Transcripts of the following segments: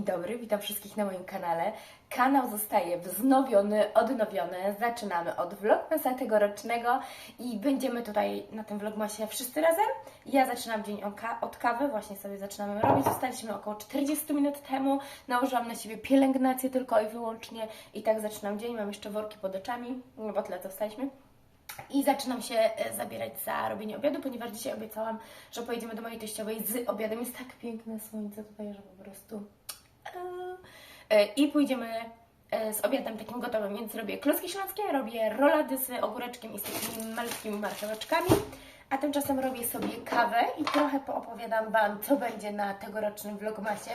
Dzień dobry, witam wszystkich na moim kanale. Kanał zostaje wznowiony, odnowiony. Zaczynamy od vlogmasa tegorocznego i będziemy tutaj na tym vlogmasie wszyscy razem. Ja zaczynam dzień od ka- od kawy, właśnie sobie zaczynamy robić. Zostaliśmy około 40 minut temu. Nałożyłam na siebie pielęgnację tylko i wyłącznie i tak zaczynam dzień. Mam jeszcze worki pod oczami, bo tyle co wstaliśmy. I zaczynam się e, zabierać za robienie obiadu, ponieważ dzisiaj obiecałam, że pojedziemy do mojej teściowej z obiadem. Jest tak piękne słońce tutaj, że po prostu... E, I pójdziemy e, z obiadem takim gotowym, więc robię klocki śląskie, robię rolady z ogóreczkiem i z takimi malutkimi marcheweczkami, a tymczasem robię sobie kawę i trochę poopowiadam Wam, co będzie na tegorocznym vlogmasie.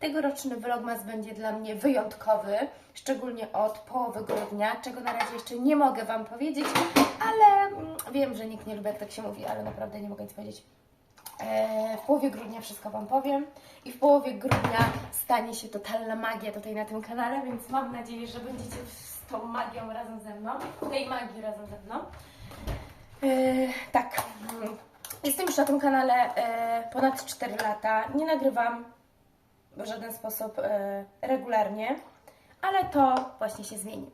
Tegoroczny vlogmas będzie dla mnie wyjątkowy, szczególnie od połowy grudnia, czego na razie jeszcze nie mogę Wam powiedzieć, ale mm, wiem, że nikt nie lubi, jak tak się mówi, ale naprawdę nie mogę nic powiedzieć. E, W połowie grudnia wszystko Wam powiem i w połowie grudnia stanie się totalna magia tutaj na tym kanale, więc mam nadzieję, że będziecie z tą magią razem ze mną, tej magii razem ze mną. E, tak, jestem już na tym kanale e, ponad 4 lata, nie nagrywam w żaden sposób regularnie, ale to właśnie się zmieni.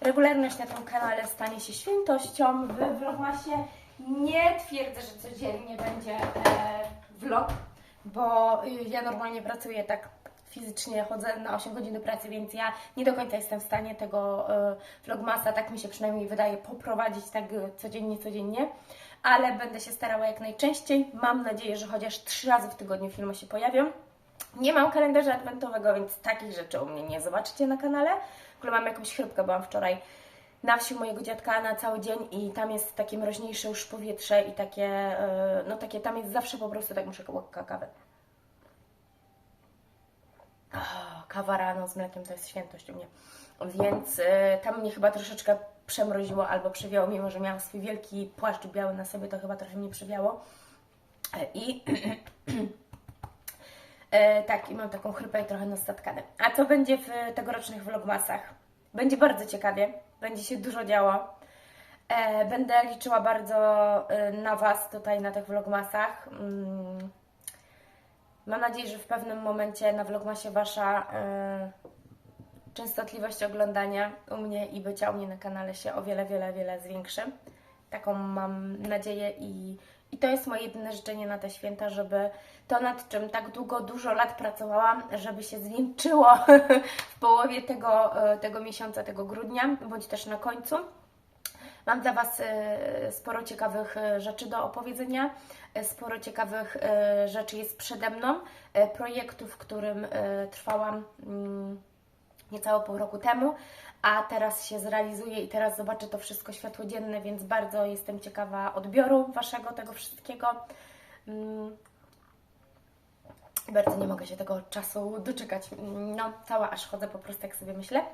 Regularność na tym kanale stanie się świętością w vlogmasie. Nie twierdzę, że codziennie będzie e, vlog, bo y, ja normalnie pracuję tak fizycznie, chodzę na 8 godzin do pracy, więc ja nie do końca jestem w stanie tego e, vlogmasa, tak mi się przynajmniej wydaje, poprowadzić tak e, codziennie, codziennie, ale będę się starała jak najczęściej. Mam nadzieję, że chociaż 3 razy w tygodniu filmy się pojawią. Nie mam kalendarza adwentowego, więc takich rzeczy u mnie nie zobaczycie na kanale. W ogóle mam jakąś chrypkę, byłam wczoraj na wsi mojego dziadka na cały dzień i tam jest takie mroźniejsze już powietrze i takie, e, no takie, tam jest zawsze po prostu tak muszę łyka kawy. Oh, kawa rano z mlekiem to jest świętość u mnie. Więc e, tam mnie chyba troszeczkę przemroziło albo przewiało, mimo że miałam swój wielki płaszcz biały na sobie, to chyba trochę mnie przewiało. E, I E, tak, i mam taką chrypę i trochę nos zatkany. A co będzie w tegorocznych vlogmasach? Będzie bardzo ciekawie, będzie się dużo działo. E, będę liczyła bardzo e, na Was tutaj na tych vlogmasach. Mm. Mam nadzieję, że w pewnym momencie na vlogmasie Wasza e, częstotliwość oglądania u mnie i bycia u mnie na kanale się o wiele, wiele, wiele zwiększy. Taką mam nadzieję i, i to jest moje jedyne życzenie na te święta, żeby to, nad czym tak długo, dużo lat pracowałam, żeby się zwieńczyło w połowie tego, e, tego miesiąca, tego grudnia, bądź też na końcu. Mam dla Was e, sporo ciekawych e, rzeczy do opowiedzenia. Sporo ciekawych rzeczy jest przede mną. Projektu, w którym trwałam mm, niecałe pół roku temu, a teraz się zrealizuje i teraz zobaczę to wszystko światło dzienne, więc bardzo jestem ciekawa odbioru Waszego tego wszystkiego. Mm, Bardzo nie mogę się tego czasu doczekać. No, cała aż chodzę po prostu, jak sobie myślę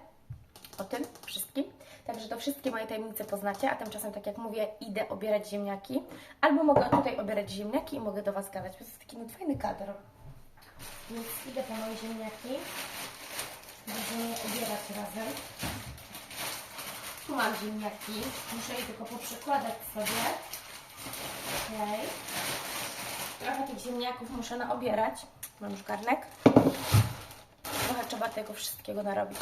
o tym wszystkim. Także to wszystkie moje tajemnice poznacie, a tymczasem, tak jak mówię, idę obierać ziemniaki. Albo mogę tutaj obierać ziemniaki i mogę do Was gadać, bo to jest taki no, fajny kadr. Więc idę po moje ziemniaki. Będziemy obierać razem. Tu mam ziemniaki. Muszę je tylko poprzekładać sobie. Okej. Trochę tych ziemniaków muszę naobierać. Mam już garnek. Trochę trzeba tego wszystkiego narobić.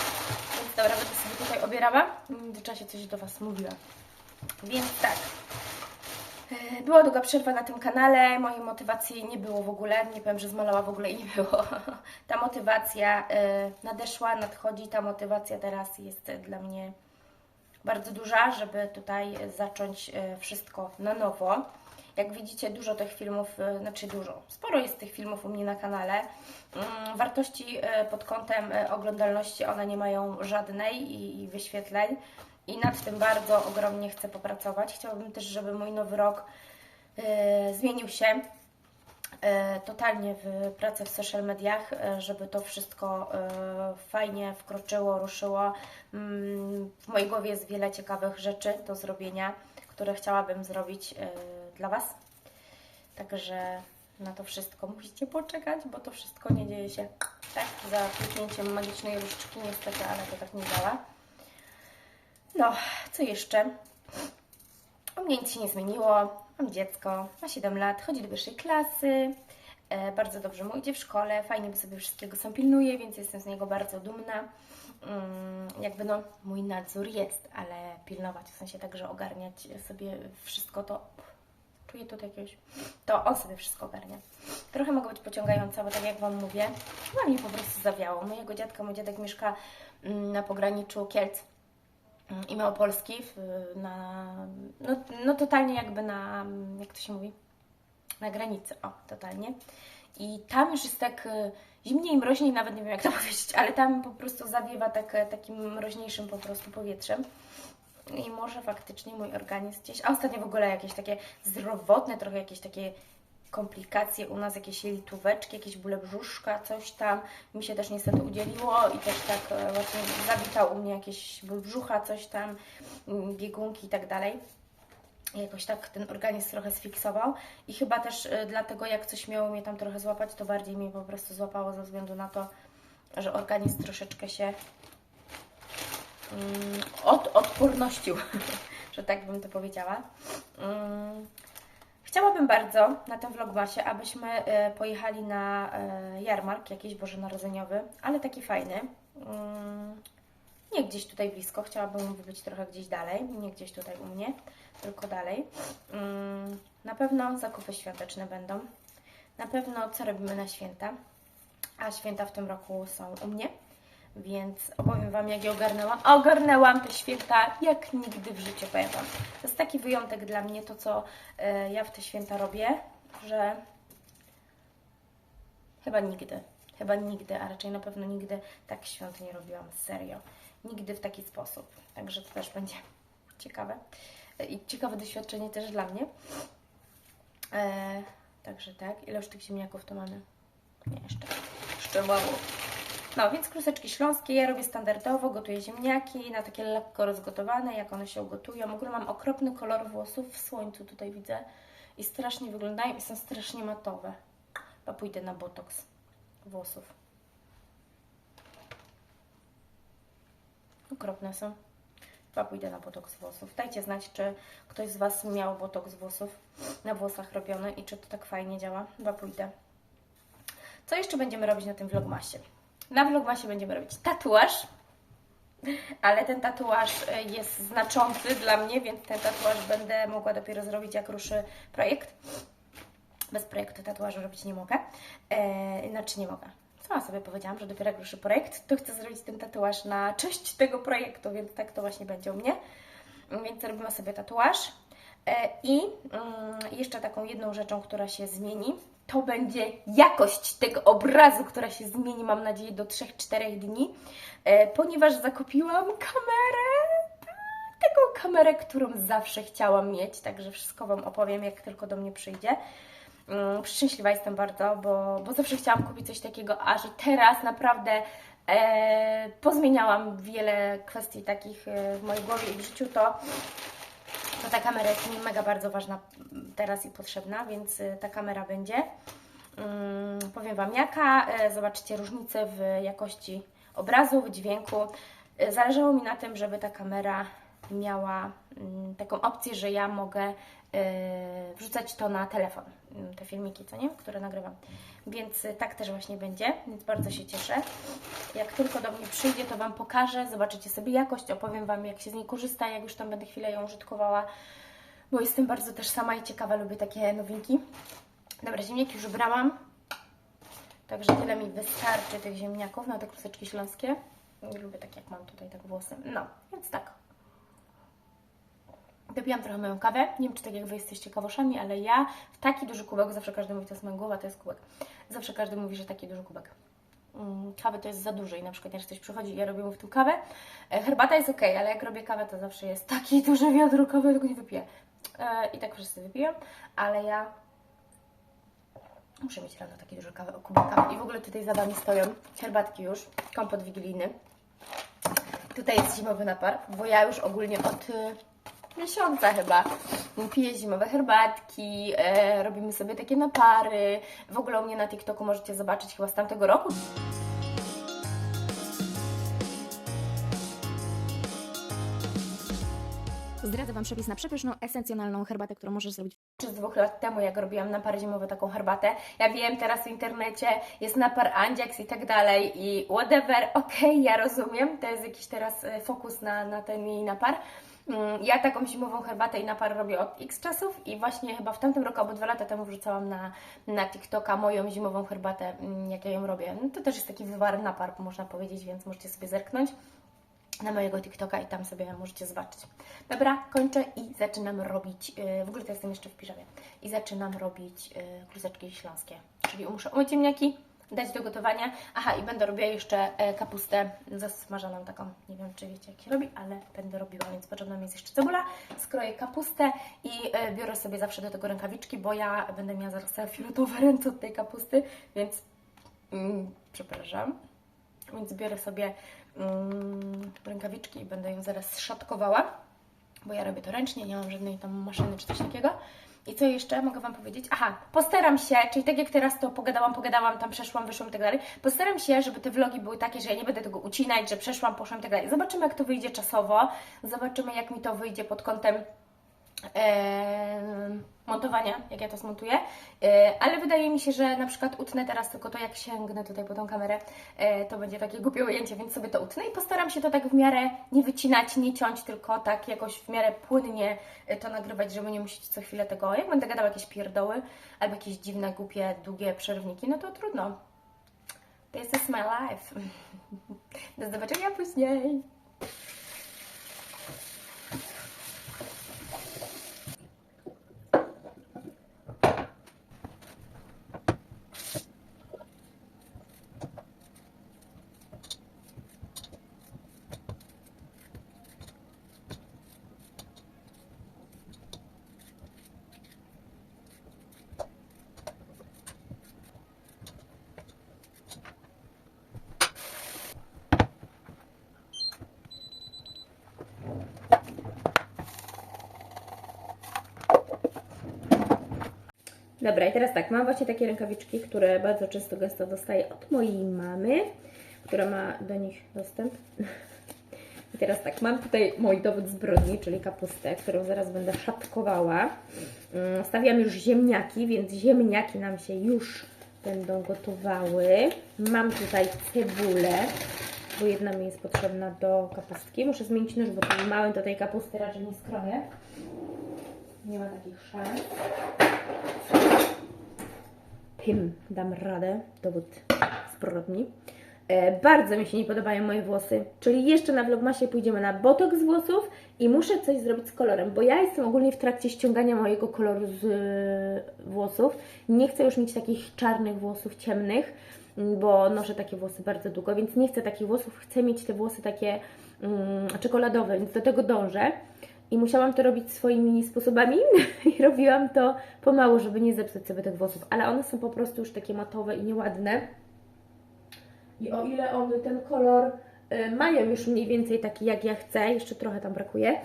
Więc dobra, będę sobie tutaj obierała. W międzyczasie coś do Was mówiła. Więc tak. E, Była długa przerwa na tym kanale, mojej motywacji nie było w ogóle, nie powiem, że zmalała w ogóle i nie było. Ta motywacja e, nadeszła, nadchodzi, ta motywacja teraz jest dla mnie bardzo duża, żeby tutaj zacząć e, wszystko na nowo. Jak widzicie, dużo tych filmów, znaczy dużo, sporo jest tych filmów u mnie na kanale. Mm, Wartości pod kątem oglądalności one nie mają żadnej i wyświetleń. I nad tym bardzo ogromnie chcę popracować. Chciałabym też, żeby mój nowy rok e, zmienił się e, totalnie w pracę w social mediach, e, żeby to wszystko fajnie wkroczyło, ruszyło. Mm, W mojej głowie jest wiele ciekawych rzeczy do zrobienia, które chciałabym zrobić dla Was. Także na to wszystko musicie poczekać, bo to wszystko nie dzieje się tak za kliknięciem magicznej różdżki niestety, ale to tak nie działa. No, co jeszcze? U mnie nic się nie zmieniło. Mam dziecko, ma 7 lat, chodzi do wyższej klasy. E, bardzo dobrze mu idzie w szkole, fajnie by sobie wszystkiego sam pilnuje, więc jestem z niego bardzo dumna. Mm, jakby no, mój nadzór jest, ale pilnować, w sensie także ogarniać sobie wszystko to czuję tutaj jakiegoś, to on sobie wszystko ogarnia. Trochę mogę być pociągająca, bo tak jak Wam mówię, chyba mnie po prostu zawiało. Mojego dziadka, mój dziadek mieszka mm, na pograniczu Kielc i Małopolski, na, no, no totalnie jakby na, jak to się mówi, na granicy, o, totalnie. I tam już jest tak e, zimniej, mroźniej, nawet nie wiem jak to powiedzieć, ale tam po prostu zawiewa tak, e, takim mroźniejszym po prostu powietrzem. I może faktycznie mój organizm gdzieś, a ostatnio w ogóle jakieś takie zdrowotne, trochę jakieś takie komplikacje u nas, jakieś jelitóweczki, jakieś bóle brzuszka, coś tam mi się też niestety udzieliło i też tak e, właśnie zawitał u mnie jakieś ból brzucha, coś tam, mm, biegunki i tak dalej. Jakoś tak ten organizm trochę sfiksował i chyba też e, dlatego jak coś miało mnie tam trochę złapać, to bardziej mnie po prostu złapało ze względu na to, że organizm troszeczkę się mm, od, odpornościł, że tak bym to powiedziała. Mm, Chciałabym bardzo na tym vlogmasie, abyśmy e, pojechali na e, jarmark jakiś bożonarodzeniowy, ale taki fajny. Mm, Nie gdzieś tutaj blisko, chciałabym być trochę gdzieś dalej, nie gdzieś tutaj u mnie, tylko dalej. Mm, Na pewno zakupy świąteczne będą. Na pewno co robimy na święta. A święta w tym roku są u mnie, więc opowiem Wam, jak je ogarnęłam. A ogarnęłam te święta jak nigdy w życiu, powiem Wam. To jest taki wyjątek dla mnie, to co e, ja w te święta robię, że chyba nigdy, chyba nigdy, a raczej na pewno nigdy tak świąt nie robiłam, serio. Nigdy w taki sposób. Także to też będzie ciekawe. E, I ciekawe doświadczenie też dla mnie. E, także tak, ile już tych ziemniaków to mamy? Nie, jeszcze, jeszcze mało. No, więc kruseczki śląskie ja robię standardowo, gotuję ziemniaki na takie lekko rozgotowane, jak one się ugotują. W ogóle mam okropny kolor włosów w słońcu tutaj widzę i strasznie wyglądają i są strasznie matowe. Chyba pójdę na botoks włosów. Okropne są. Chyba pójdę na botoks włosów. Dajcie znać, czy ktoś z Was miał botoks włosów na włosach robiony i czy to tak fajnie działa. Chyba pójdę. Co jeszcze będziemy robić na tym vlogmasie? Na vlogmasie będziemy robić tatuaż, ale ten tatuaż e, jest znaczący dla mnie, więc ten tatuaż będę mogła dopiero zrobić, jak ruszy projekt. Bez projektu tatuażu robić nie mogę. E, znaczy nie mogę. Sama sobie powiedziałam, że dopiero jak ruszy projekt, to chcę zrobić ten tatuaż na cześć tego projektu, więc tak to właśnie będzie u mnie. Więc robimy sobie tatuaż. E, I mm, jeszcze taką jedną rzeczą, która się zmieni, to będzie jakość tego obrazu, która się zmieni, mam nadzieję, do 3-4 dni, e, ponieważ zakupiłam kamerę. tak, Taką kamerę, którą zawsze chciałam mieć, także wszystko Wam opowiem, jak tylko do mnie przyjdzie. Mm, Szczęśliwa jestem bardzo, bo, bo zawsze chciałam kupić coś takiego, a że teraz naprawdę e, pozmieniałam wiele kwestii takich e, w mojej głowie i w życiu, to to ta kamera jest mi mega bardzo ważna teraz i potrzebna, więc y, ta kamera będzie. Mm, powiem Wam jaka. E, Zobaczycie różnicę w jakości obrazu, w dźwięku. E, Zależało mi na tym, żeby ta kamera miała mm, taką opcję, że ja mogę e, wrzucać to na telefon, mm, te filmiki, co nie? Które nagrywam. Więc y, tak też właśnie będzie, więc bardzo się cieszę. Jak tylko do mnie przyjdzie, to Wam pokażę, zobaczycie sobie jakość, opowiem Wam, jak się z niej korzysta, jak już tam będę chwilę ją użytkowała, bo jestem bardzo też sama i ciekawa, lubię takie nowinki. Dobra, ziemniaki już brałam, także tyle mi wystarczy tych ziemniaków na te kluseczki śląskie. Lubię tak, jak mam tutaj tak włosy. No, więc tak. Wypiłam trochę moją kawę. Nie wiem, czy tak jak Wy jesteście kawoszami, ale ja w taki duży kubek, zawsze każdy mówi, to jest moja głowa, to jest kubek. Zawsze każdy mówi, że taki duży kubek. Mm, Kawy to jest za dużo i na przykład jak ktoś przychodzi i ja robię mu w tym kawę, e, herbata jest ok, ale jak robię kawę, to zawsze jest taki duży wiadro kawy, tego nie wypiję. E, I tak wszyscy wypiją, ale ja muszę mieć rano taki duży kawę, kubek kawy. I w ogóle tutaj za Wami stoją herbatki już, kompot wigilijny. Tutaj jest zimowy napar, bo ja już ogólnie od y, miesiąca chyba piję zimowe herbatki, e, robimy sobie takie napary. W ogóle u mnie na TikToku możecie zobaczyć chyba z tamtego roku. Zdradzę Wam przepis na przepyszną, esencjonalną herbatę, którą możesz zrobić czy z dwóch lat temu, jak robiłam napar zimowy, taką herbatę. Ja wiem, teraz w internecie jest napar Andziaks i tak dalej i whatever, okej, ja rozumiem, to jest jakiś teraz e, fokus na, na ten jej napar. Mm, Ja taką zimową herbatę i napar robię od x czasów i właśnie chyba w tamtym roku albo dwa lata temu wrzucałam na, na TikToka moją zimową herbatę, mm, jak ja ją robię. No to też jest taki wywar napar, można powiedzieć, więc możecie sobie zerknąć na mojego TikToka i tam sobie możecie zobaczyć. Dobra, kończę i zaczynam robić, yy, w ogóle to jestem jeszcze w piżamie, i zaczynam robić yy, śląskie, czyli muszę umyć ziemniaki, dać do gotowania, aha i będę robiła jeszcze yy, kapustę zasmażoną taką, nie wiem czy wiecie jak się robi, ale będę robiła, więc potrzebna mi jest jeszcze cebula, skroję kapustę i yy, biorę sobie zawsze do tego rękawiczki, bo ja będę miała zaraz fioletowe ręce od tej kapusty, więc mm, przepraszam, więc biorę sobie mm, rękawiczki i będę ją zaraz szatkowała, bo ja robię to ręcznie, nie mam żadnej tam maszyny czy coś takiego. I co jeszcze mogę Wam powiedzieć? Aha, postaram się, czyli tak jak teraz to pogadałam, pogadałam, tam przeszłam, wyszłam i tak dalej, postaram się, żeby te vlogi były takie, że ja nie będę tego ucinać, że przeszłam, poszłam i tak dalej. Zobaczymy, jak to wyjdzie czasowo, zobaczymy, jak mi to wyjdzie pod kątem em, montowania, jak ja to zmontuję, E, ale wydaje mi się, że na przykład utnę teraz tylko to, jak sięgnę tutaj po tą kamerę, e, to będzie takie głupie ujęcie, więc sobie to utnę i postaram się to tak w miarę nie wycinać, nie ciąć, tylko tak jakoś w miarę płynnie e, to nagrywać, żeby nie musieć co chwilę tego, jak będę gadał jakieś pierdoły albo jakieś dziwne, głupie, długie przerwniki, no to trudno. This is my life. Do zobaczenia później. Dobra, i teraz tak, mam właśnie takie rękawiczki, które bardzo często gęsto dostaję od mojej mamy, która ma do nich dostęp. I teraz tak, mam tutaj mój dowód zbrodni, czyli kapustę, którą zaraz będę szatkowała. Mm, Stawiam już ziemniaki, więc ziemniaki nam się już będą gotowały. Mam tutaj cebulę, bo jedna mi jest potrzebna do kapustki. Muszę zmienić nóż, bo tym małym do tej kapusty raczej nie skroję. Nie ma takich szans. Tym dam radę, dowód zbrodni. E, bardzo mi się nie podobają moje włosy, czyli jeszcze na vlogmasie pójdziemy na botok z włosów i muszę coś zrobić z kolorem, bo ja jestem ogólnie w trakcie ściągania mojego koloru z e, włosów. Nie chcę już mieć takich czarnych włosów ciemnych, bo noszę takie włosy bardzo długo, więc nie chcę takich włosów, chcę mieć te włosy takie mm, czekoladowe, więc do tego dążę. I musiałam to robić swoimi sposobami i robiłam to pomału, żeby nie zepsuć sobie tych włosów, ale one są po prostu już takie matowe i nieładne. I o ile one ten kolor y, mają już mniej więcej taki jak ja chcę, jeszcze trochę tam brakuje,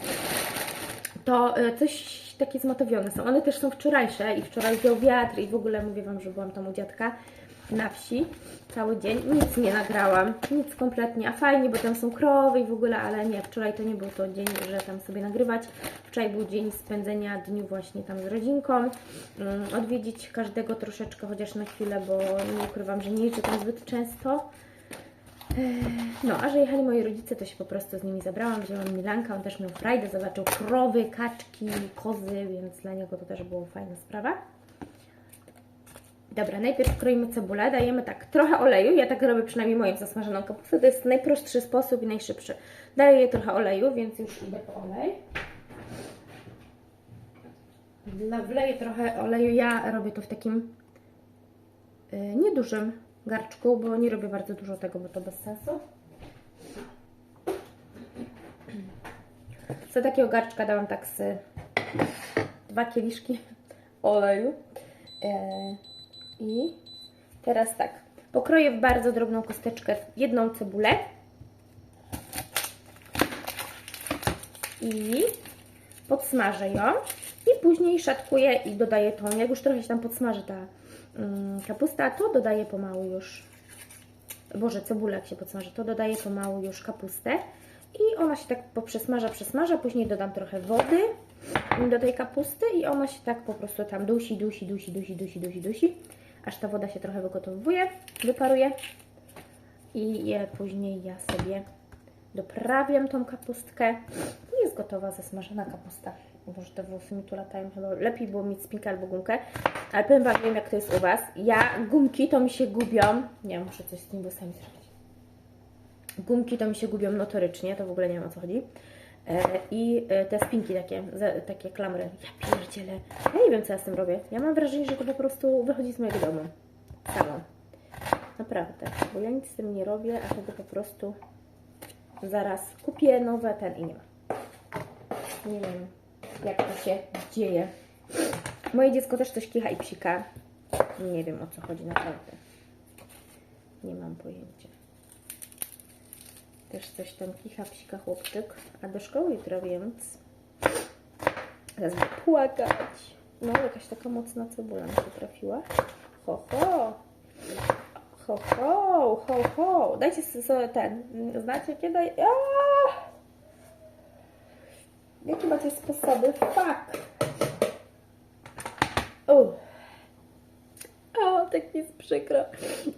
to y, coś takie zmatowione są. One też są wczorajsze i wczoraj wiał wiatr i w ogóle mówię Wam, że byłam tam u dziadka na wsi cały dzień. Nic nie nagrałam, nic kompletnie, a fajnie, bo tam są krowy i w ogóle, ale nie, wczoraj to nie był to dzień, że tam sobie nagrywać. Wczoraj był dzień spędzenia dniu właśnie tam z rodzinką, mm, odwiedzić każdego troszeczkę, chociaż na chwilę, bo nie ukrywam, że nie jeżdżę tam zbyt często. No, a że jechali moi rodzice, to się po prostu z nimi zabrałam. Wzięłam Milanka, on też miał frajdę, zobaczył krowy, kaczki, kozy, więc dla niego to też była fajna sprawa. Dobra, najpierw kroimy cebulę, dajemy tak trochę oleju, ja tak robię przynajmniej moją zasmażoną kapustę, to jest najprostszy sposób i najszybszy. Daję trochę oleju, więc już idę po olej. Wleję trochę oleju, ja robię to w takim y, niedużym garczku, bo nie robię bardzo dużo tego, bo to bez sensu. Do takiego garczka dałam tak z dwa kieliszki oleju. E, I teraz tak, pokroję w bardzo drobną kosteczkę jedną cebulę. I podsmażę ją. I później szatkuję i dodaję tą, jak już trochę się tam podsmaży ta mm, kapusta, to dodaję pomału już. Boże, cebula jak się podsmaży, to dodaję pomału już kapustę. I ona się tak poprzesmaża, przesmaża, później dodam trochę wody do tej kapusty i ona się tak po prostu tam dusi, dusi, dusi, dusi, dusi, dusi, dusi, aż ta woda się trochę wygotowuje, wyparuje i je później ja sobie doprawiam tą kapustkę i jest gotowa zasmażona kapusta. Boże, te włosy mi tu latają, chyba lepiej było mieć spinkę albo gumkę, ale powiem Wam, wiem jak to jest u Was. Ja, gumki to mi się gubią, nie wiem, muszę coś z tymi włosami zrobić. Gumki to mi się gubią notorycznie, to w ogóle nie wiem o co chodzi. E, I e, te spinki takie, takie klamry. Ja pierdzielę. Ja nie wiem co ja z tym robię. Ja mam wrażenie, że to po prostu wychodzi z mojego domu. Samo. Naprawdę. Bo ja nic z tym nie robię, a tego po prostu zaraz kupię nowe ten i nie ma. Nie wiem jak to się dzieje. Moje dziecko też coś kicha i psika. Nie wiem o co chodzi naprawdę. Nie mam pojęcia. Też coś tam kicha, psika chłopczyk. A do szkoły jutro, więc zaraz płakać. No, jakaś taka mocna cebula mi się trafiła. Ho, ho. Ho, ho, ho, ho. Dajcie sobie ten. Znacie kiedy? Aaa! Jakie macie sposoby? Fuck. O. O, tak mi jest przykro.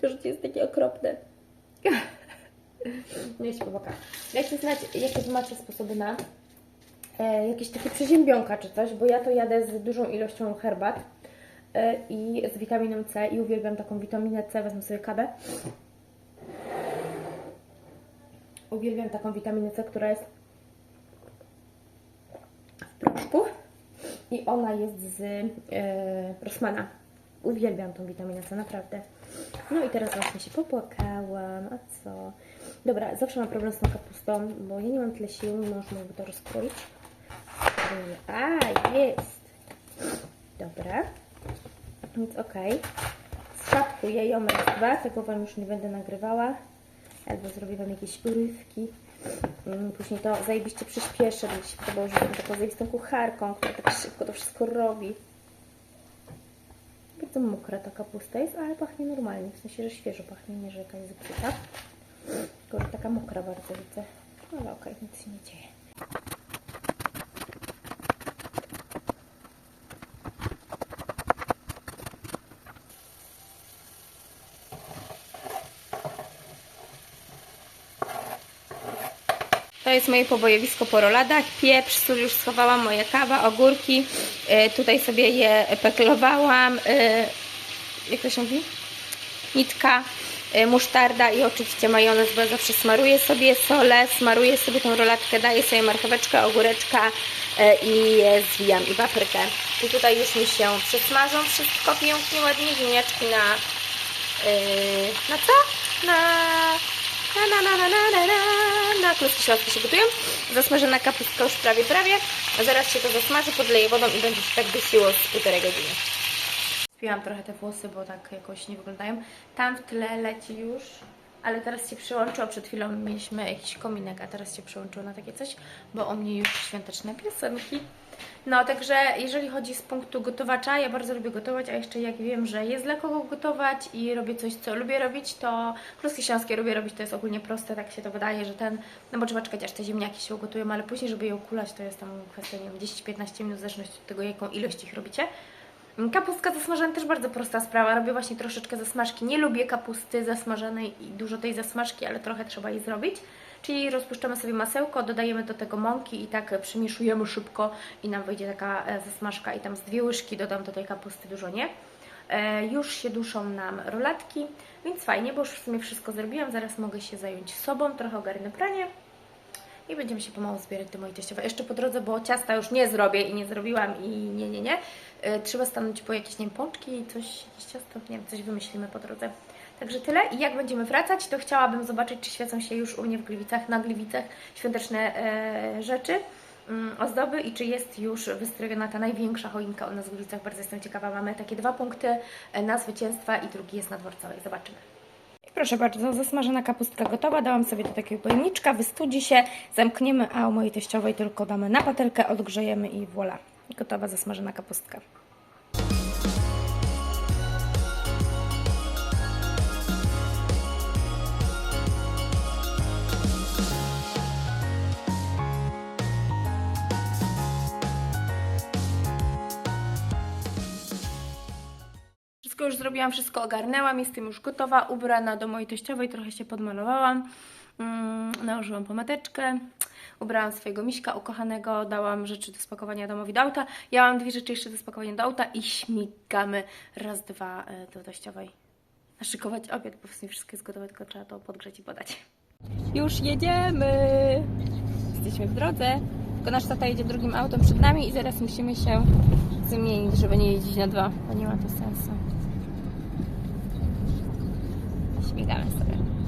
To życie jest takie okropne. No i popłakałam. Dajcie znać, jakie wy macie sposoby na e, jakieś takie przeziębionka czy coś, bo ja to jadę z dużą ilością herbat e, i z witaminą C i uwielbiam taką witaminę C, wezmę sobie kabę. Uwielbiam taką witaminę C, która jest w proszku i ona jest z e, Rossmana. Uwielbiam tą witaminę C, naprawdę. No i teraz właśnie się popłakałam, a co? Dobra, zawsze mam problem z tą kapustą, bo ja nie mam tyle sił, mąż mógłby to rozkroić. A, jest! Dobra. Więc okej. Szapkuję ją raz, dwa, tego Wam już nie będę nagrywała. Albo zrobię Wam jakieś urywki. Mm, Później to zajebiście przyspieszę, bo mi się podobało, że jestem taką zajebistą kucharką, która tak szybko to wszystko robi. Bardzo mokra ta kapusta jest, ale pachnie normalnie, w sensie, że świeżo pachnie, nie że jakaś zepsuta. Tylko, taka mokra bardzo widzę. Ale okej, nic się nie dzieje. To jest moje pobojowisko po roladach. Pieprz, sól już schowałam, moja kawa, ogórki. E, tutaj sobie je peklowałam. E, jak to się mówi? Nitka, musztarda i oczywiście majonez, bo zawsze smaruję sobie solę, smaruję sobie tą rolatkę, daję sobie marcheweczkę, ogóreczka e, i zwijam i paprykę. I tutaj już mi się przesmażą wszystko pięknie, ładnie, ziemniaczki na... Yy, na co? Na... Na, na, na, na, na, na, na, na kluski środki się gotują. Zasmażona kapustka już prawie, prawie. A zaraz się to zasmaży, podleję wodą i będzie się tak dusiło z półtorej godziny. Spiłam trochę te włosy, bo tak jakoś nie wyglądają. Tam w tle leci już, ale teraz się przyłączyło. Przed chwilą mieliśmy jakiś kominek, a teraz się przyłączyło na takie coś, bo o mnie już świąteczne piosenki. No, także jeżeli chodzi z punktu gotowacza, ja bardzo lubię gotować, a jeszcze jak wiem, że jest dla kogo gotować i robię coś, co lubię robić, to kluski śląskie lubię robić, to jest ogólnie proste, tak się to wydaje, że ten, no bo trzeba czekać aż te ziemniaki się ugotują, ale później, żeby je ukulać, to jest tam kwestia, nie wiem, 10-15 minut, w zależności od tego, jaką ilość ich robicie. Kapustka zasmażana też bardzo prosta sprawa. Robię właśnie troszeczkę zasmażki. Nie lubię kapusty zasmażanej i dużo tej zasmażki, ale trochę trzeba jej zrobić. Czyli rozpuszczamy sobie masełko, dodajemy do tego mąki i tak przymieszujemy szybko i nam wyjdzie taka e, zasmażka i tam z dwie łyżki dodam do tej kapusty, dużo nie. E, już się duszą nam rolatki, więc fajnie, bo już w sumie wszystko zrobiłam. Zaraz mogę się zająć sobą, trochę ogarnę pranie i będziemy się pomału zbierać do mojej teściowej. Jeszcze po drodze, bo ciasta już nie zrobię i nie zrobiłam i nie, nie, nie. E, trzeba stanąć po jakieś, nie wiem, pączki i coś, jakieś ciasto, nie wiem, coś wymyślimy po drodze. Także tyle. I jak będziemy wracać, to chciałabym zobaczyć, czy świecą się już u mnie w Gliwicach, na Gliwicach świąteczne e, rzeczy, mm, ozdoby i czy jest już wystrojona ta największa choinka u nas w Gliwicach. Bardzo jestem ciekawa. Mamy takie dwa punkty e, na zwycięstwa i drugi jest na Dworcowej. Zobaczymy. Proszę bardzo, zasmażona kapustka gotowa. Dałam sobie do takiego pojemniczka, wystudzi się, zamkniemy, a u mojej teściowej tylko damy na patelkę, odgrzejemy i voilà. Gotowa zasmażona kapustka. Wszystko już zrobiłam, wszystko ogarnęłam, jestem już gotowa, ubrana do mojej teściowej, trochę się podmalowałam. Mm, nałożyłam pomadeczkę, ubrałam swojego miśka ukochanego, dałam rzeczy do spakowania domowi do auta. Ja mam dwie rzeczy jeszcze do spakowania do auta i śmigamy raz, dwa e, do teściowej. Naszykować obiad, bo w sumie wszystko jest gotowe, tylko trzeba to podgrzeć i podać. Już jedziemy! Jesteśmy w drodze, tylko nasz tata jedzie drugim autem przed nami i zaraz musimy się zmienić, żeby nie jeździć na dwa, bo nie ma to sensu. Śmigamy sobie.